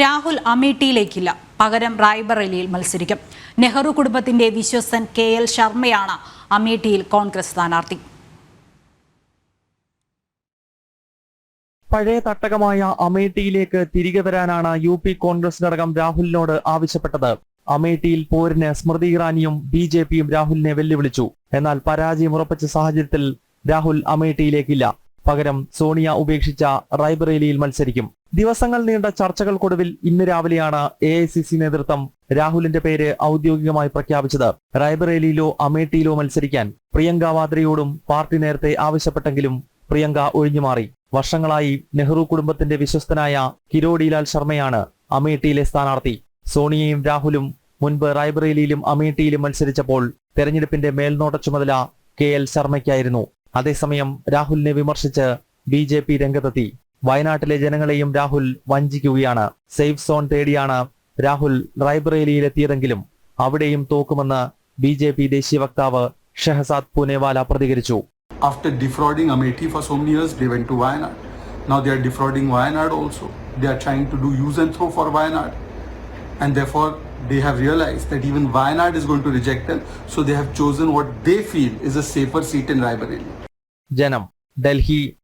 രാഹുൽ അമേഠിയിലേക്കില്ല. പകരം റായ്ബറേലിയിൽ മത്സരിക്കും. നെഹ്റു കുടുംബത്തിന്റെ വിശ്വസൻ കെ എൽ ശർമ്മയാണ് അമേഠിയിൽ കോൺഗ്രസ് സ്ഥാനാർത്ഥി. പഴയ തട്ടകമായ അമേഠിയിലേക്ക് തിരികെ വരാനാണ് യു പി കോൺഗ്രസ് ഘടകം രാഹുലിനോട് ആവശ്യപ്പെട്ടത്. അമേഠിയിൽ പോരിന് സ്മൃതി ഇറാനിയും ബി ജെ പിയും രാഹുലിനെ വെല്ലുവിളിച്ചു. എന്നാൽ പരാജയം ഉറപ്പിച്ച സാഹചര്യത്തിൽ രാഹുൽ അമേഠിയിലേക്കില്ല. പകരം സോണിയ ഉപേക്ഷിച്ച റായ്ബറേലിയിൽ മത്സരിക്കും. ദിവസങ്ങൾ നീണ്ട ചർച്ചകൾക്കൊടുവിൽ ഇന്ന് രാവിലെയാണ് എ ഐ സി സി നേതൃത്വം രാഹുലിന്റെ പേര് ഔദ്യോഗികമായി പ്രഖ്യാപിച്ചത്. റായ്ബറേലിയിലോ അമേഠിയിലോ മത്സരിക്കാൻ പ്രിയങ്ക വാദ്രയോടും പാർട്ടി നേരത്തെ ആവശ്യപ്പെട്ടെങ്കിലും പ്രിയങ്ക ഒഴിഞ്ഞുമാറി. വർഷങ്ങളായി നെഹ്റു കുടുംബത്തിന്റെ വിശ്വസ്തനായ കിരോടിലാൽ ശർമ്മയാണ് അമേഠിയിലെ സ്ഥാനാർത്ഥി. സോണിയയും രാഹുലും മുൻപ് റായ്ബറേലിയിലും അമേഠിയിലും മത്സരിച്ചപ്പോൾ തെരഞ്ഞെടുപ്പിന്റെ മേൽനോട്ട ചുമതല കെ എൽ ശർമ്മയ്ക്കായിരുന്നു. അതേസമയം രാഹുലിനെ വിമർശിച്ച് ബി ജെ പി രംഗത്തെത്തി. വയനാട്ടിലെ ജനങ്ങളെയും രാഹുൽ വഞ്ചിക്കുകയാണ്. സേഫ് സോൺ തേടിയാണ് രാഹുൽ റായ്ബറേലിയിലെത്തിയതെങ്കിലും അവിടെയും തോക്കുമെന്ന് ബി ജെ പി ദേശീയ വക്താവ് ഷെഹസാദ് പൂനെവാല പ്രതികരിച്ചു. After defrauding Amethi for so many they went to Wayanad now they are defrauding Wayanad also they are trying to do use and throw for Wayanad and therefore they have realized that even Wayanad is going to reject them. So they have chosen what they feel is a safer seat in Raebareli. Janam, Delhi,